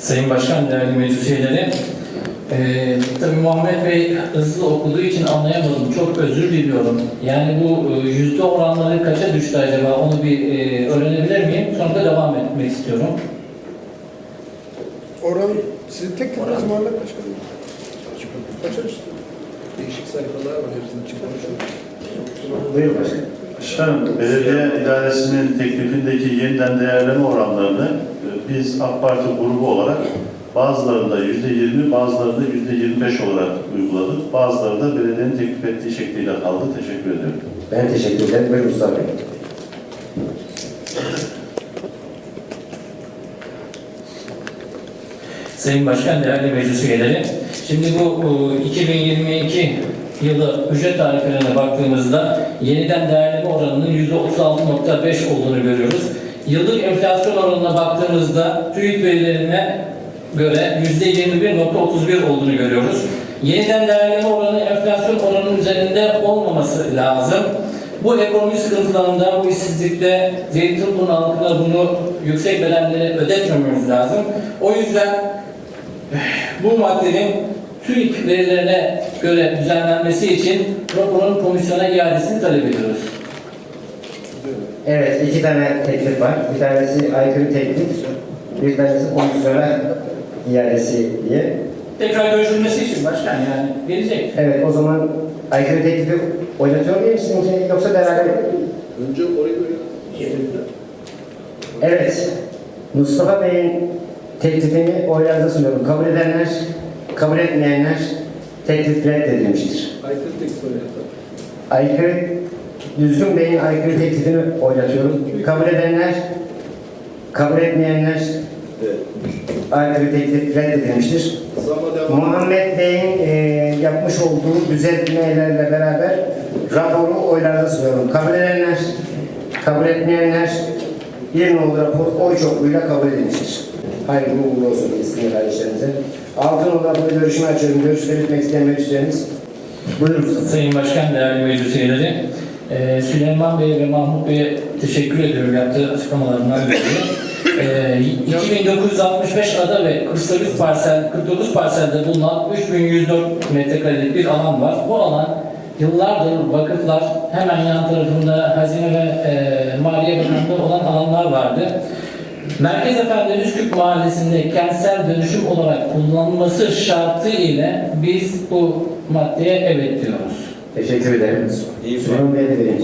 Sayın Başkan, değerli meclis üyeleri. Ee, tabii Muhammed Bey hızlı okuduğu için anlayamadım. Çok özür diliyorum. Yani bu e, yüzde oranları kaça düştü acaba? Onu bir e, öğrenebilir miyim? Sonra da devam etmek istiyorum. Oran sizin tek teklifiniz Muhammed Başkanım. İşte. Değişik sayfalar var hepsini çıkmış. Buyur başkanım. Başkanım, belediye idaresinin teklifindeki yeniden değerleme oranlarını biz AK Parti grubu olarak bazılarında yüzde yirmi, bazılarında yüzde yirmi beş olarak uyguladık. Bazıları da belediyenin teklif ettiği şekliyle kaldı. Teşekkür ediyorum. Ben teşekkür ederim. Buyurun Mustafa Bey. Sayın Başkan, değerli meclis üyeleri. Şimdi bu e, 2022 yılı ücret tarifelerine baktığımızda yeniden değerleme oranının %36.5 olduğunu görüyoruz. Yıllık enflasyon oranına baktığımızda TÜİK verilerine göre %21.31 olduğunu görüyoruz. Yeniden değerleme oranı enflasyon oranının üzerinde olmaması lazım. Bu ekonomi sıkıntılarında, bu işsizlikte, Zeytinburnu halkına bunu yüksek bedelleri ödetmememiz lazım. O yüzden bu maddenin TÜİK verilerine göre düzenlenmesi için raporun komisyona iadesini talep ediyoruz. Evet, iki tane teklif var. Bir tanesi aykırı teklif, bir tanesi komisyona iadesi diye. Tekrar görüşülmesi için başkan yani gelecek. Evet, o zaman aykırı teklifi oynatıyor muyum sizinki yoksa beraber? Önce orayı böyle Evet, Mustafa Bey'in teklifini oylarınıza sunuyorum. Kabul edenler, kabul etmeyenler teklif reddedilmiştir. aykırı tek soruyor. Aykırı, Düzgün Bey'in aykırı teklifini oynatıyorum. Kabul edenler, kabul etmeyenler aykırı teklif reddedilmiştir. Muhammed Bey'in e, yapmış olduğu düzeltmelerle beraber raporu oylarına sunuyorum. Kabul edenler, kabul etmeyenler bir nolu rapor oy çokluğuyla kabul edilmiştir. Hayırlı uğurlu olsun isimli kardeşlerimize. Altın nolu raporu görüşme açıyorum. Görüş belirtmek isteyen meclisleriniz. Buyurun. Sayın Başkan, değerli meclis üyeleri. Ee, Süleyman Bey ve Mahmut Bey'e teşekkür ediyorum yaptığı açıklamalarından dolayı. Ee, 2965 ada ve 48 parsel, 49 parselde bulunan 3104 metrekarelik bir alan var. Bu alan yıllardır vakıflar hemen yan tarafında Hazine ve e, Maliye Bakanlığı olan alanlar vardı. Merkez Efendi Üsküp Mahallesi'nde kentsel dönüşüm olarak kullanılması şartı ile biz bu maddeye evet diyoruz. Teşekkür ederim. Süleyman Bey'e de vereyim.